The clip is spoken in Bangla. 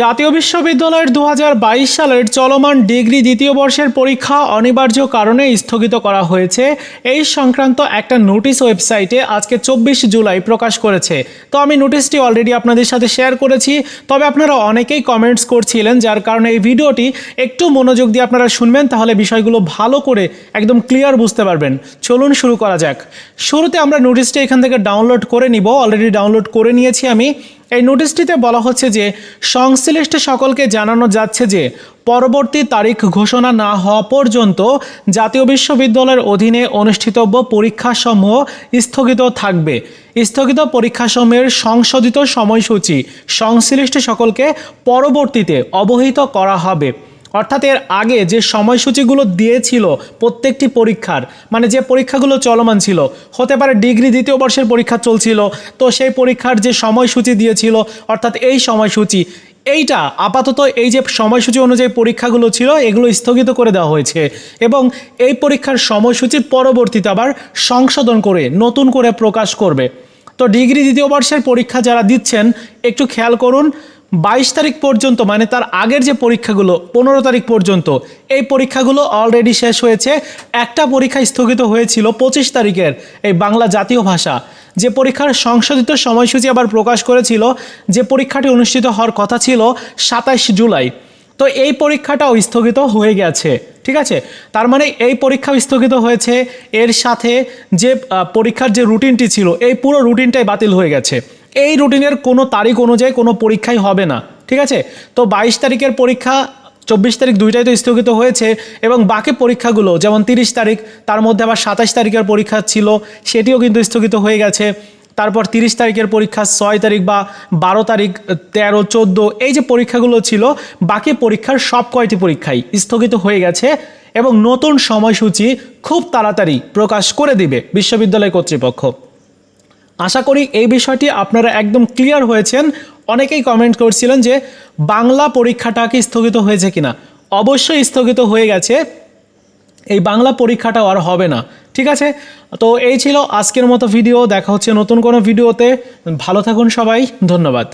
জাতীয় বিশ্ববিদ্যালয়ের দু হাজার বাইশ সালের চলমান ডিগ্রি দ্বিতীয় বর্ষের পরীক্ষা অনিবার্য কারণে স্থগিত করা হয়েছে। এই সংক্রান্ত একটা নোটিশ ওয়েবসাইটে আজকে চব্বিশ জুলাই প্রকাশ করেছে। তো আমি নোটিশটি অলরেডি আপনাদের সাথে শেয়ার করেছি। তবে আপনারা অনেকেই কমেন্টস করছিলেন, যার কারণে এই ভিডিওটি একটু মনোযোগ দিয়ে আপনারা শুনবেন, তাহলে বিষয়গুলো ভালো করে একদম ক্লিয়ার বুঝতে পারবেন। চলুন শুরু করা যাক। শুরুতে আমরা নোটিশটি এখান থেকে ডাউনলোড করে নিব। অলরেডি ডাউনলোড করে নিয়েছি আমি। এই নোটিশটিতে বলা হচ্ছে যে সংশ্লিষ্ট সকলকে জানানো যাচ্ছে যে পরবর্তী তারিখ ঘোষণা না হওয়া পর্যন্ত জাতীয় বিশ্ববিদ্যালয়ের অধীনে অনুষ্ঠিতব্য পরীক্ষাসমূহ স্থগিত থাকবে। স্থগিত পরীক্ষাসমূহের সংশোধিত সময়সূচি সংশ্লিষ্ট সকলকে পরবর্তীতে অবহিত করা হবে। অর্থাৎ এর আগে যে সময়সূচিগুলো দিয়েছিল প্রত্যেকটি পরীক্ষার মানে যে পরীক্ষাগুলো চলমান ছিল, হতে পারে ডিগ্রি দ্বিতীয় বর্ষের পরীক্ষা চলছিল, তো সেই পরীক্ষার যে সময়সূচি দিয়েছিল, অর্থাৎ এই সময়সূচি, এইটা আপাতত এই যে সময়সূচি অনুযায়ী পরীক্ষাগুলো ছিল, এগুলো স্থগিত করে দেওয়া হয়েছে এবং এই পরীক্ষার সময়সূচির পরবর্তীতে আবার সংশোধন করে, নতুন করে প্রকাশ করবে। তো ডিগ্রি দ্বিতীয় বর্ষের পরীক্ষা যারা দিচ্ছেন, একটু খেয়াল করুন বাইশ তারিখ পর্যন্ত মানে তার আগের যে পরীক্ষাগুলো, পনেরো তারিখ পর্যন্ত, এই পরীক্ষাগুলো অলরেডি শেষ হয়েছে। একটা পরীক্ষা স্থগিত হয়েছিল পঁচিশ তারিখের, এই বাংলা জাতীয় ভাষা। যে পরীক্ষার সংশোধিত সময়সূচি আবার প্রকাশ করেছিল, যে পরীক্ষাটি অনুষ্ঠিত হওয়ার কথা ছিল সাতাইশ জুলাই। তো এই পরীক্ষাটাও স্থগিত হয়ে গেছে, ঠিক আছে? তার মানে এই পরীক্ষাও স্থগিত হয়েছে। এর সাথে যে পরীক্ষার যে রুটিনটি ছিল, এই পুরো রুটিনটাই বাতিল হয়ে গেছে। এই রুটিনের কোনো তারিখ অনুযায়ী কোনো পরীক্ষাই হবে না, ঠিক আছে? তো বাইশ তারিখের পরীক্ষা, চব্বিশ তারিখ দুইটাই তো স্থগিত হয়েছে এবং বাকি পরীক্ষাগুলো, যেমন তিরিশ তারিখ, তার মধ্যে আবার সাতাশ তারিখের পরীক্ষা ছিল, সেটিও কিন্তু স্থগিত হয়ে গেছে। তারপর তিরিশ তারিখের পরীক্ষা, ছয় তারিখ বা বারো তারিখ, তেরো, চোদ্দ, এই যে পরীক্ষাগুলো ছিল, বাকি পরীক্ষার সব কয়টি পরীক্ষাই স্থগিত হয়ে গেছে এবং নতুন সময়সূচি খুব তাড়াতাড়ি প্রকাশ করে দিবে বিশ্ববিদ্যালয় কর্তৃপক্ষ। আশা করি এই বিষয়টি আপনারা একদম ক্লিয়ার হয়েছেন। অনেকেই কমেন্ট করছিলেন যে বাংলা পরীক্ষাটা কি স্থগিত হয়েছে কিনা। অবশ্যই স্থগিত হয়ে গেছে। এই বাংলা পরীক্ষাটাও আর হবে না। ঠিক আছে? তো এই ছিল আজকের মতো ভিডিও দেখা হচ্ছে নতুন কোনো ভিডিওতে ভালো থাকুন সবাই। ধন্যবাদ।